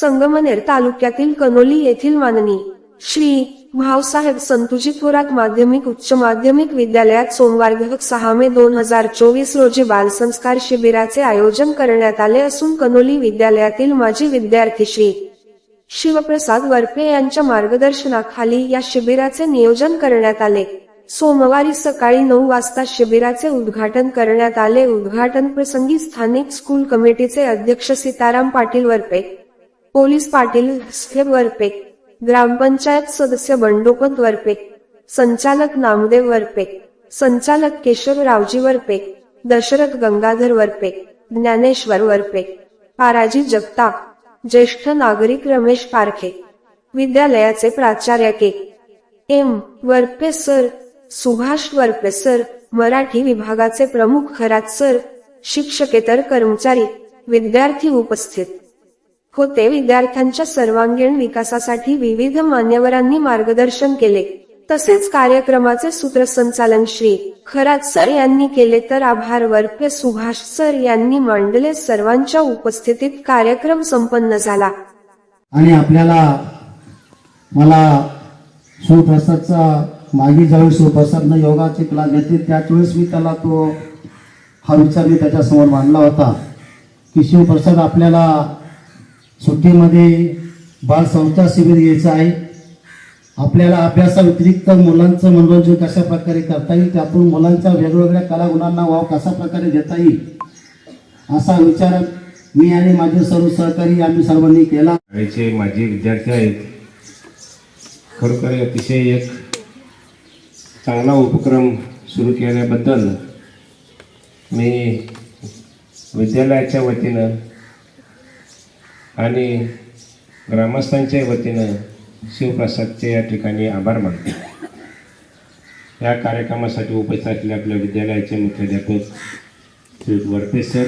संगमनेर तालुक्यातील कनोली येथील माननी श्री भावसाहेब संतुजी थोरात माध्यमिक उच्च माध्यमिक विद्यालयात सोमवार सहा मे दोन हजार चोवीस रोजी बालसंस्कार शिबिराचे आयोजन करण्यात आले असून कनोली विद्यालयातील माजी विद्यार्थी श्री शिवप्रसाद वरपे यांच्या मार्गदर्शनाखाली या शिबिराचे नियोजन करण्यात आले. सोमवारी सकाळी नऊ वाजता शिबिराचे उद्घाटन करण्यात आले. उद्घाटन प्रसंगी स्थानिक स्कूल कमिटीचे अध्यक्ष सीताराम पाटील वरपे पोलीस पाटील वरपे ग्रामपंचायत सदस्य बंडोपत वरपे संचालक नामदेव वरपे संचालक केशवरावजी वरपे दशरथ गंगाधर वरपे ज्ञानेश्वर वरपे पाराजी जगताप ज्येष्ठ नागरिक रमेश पारखे विद्यालयाचे प्राचार्य K. M. Varpe sir Subhash Varpe sir Marathi विभागाचे प्रमुख खरात सर शिक्षकेतर कर्मचारी विद्यार्थी उपस्थित. होते. विद्यार्थ्यांच्या सर्वांगीण विकासासाठी विविध मान्यवरांनी मार्गदर्शन केले. तसेच कार्यक्रमाचे सूत्रसंचालन श्री खरात सर यांनी केले तर आभार वरपे सुभाष सर यांनी मांडले. सर्वांच्या उपस्थितीत कार्यक्रम संपन्न झाला. आणि आपल्याला मला सुप्रसादचा मागे ज्यावेळी सुप्रसादनं योगाची क्लास घेतली. त्याच वेळेस मी त्याला तो हा विचार मी त्याच्यासमोर मांडला होता की शिवप्रसाद आपल्याला सुट्टीमध्ये बालसंस्था शिबिर घ्यायचं आहे. आपल्याला अभ्यासाव्यतिरिक्त मुलांचं मनोरंजन कशा प्रकारे करता येईल त्यातून मुलांच्या वेगवेगळ्या कलागुणांना वाव कशा प्रकारे देता येईल असा विचार मी आणि माझे सर्व सहकारी आम्ही सर्वांनी केला. शाळेचे माझे विद्यार्थी आहेत. खरोखर अतिशय एक चांगला उपक्रम सुरू केल्याबद्दल मी विद्यालयाच्या वतीनं आणि ग्रामस्थांच्या वतीनं शिवप्रसादचे या ठिकाणी आभार मानतो. या कार्यक्रमासाठी उपस्थित असलेले आपल्या विद्यालयाचे मुख्याध्यापक श्री वरपे सर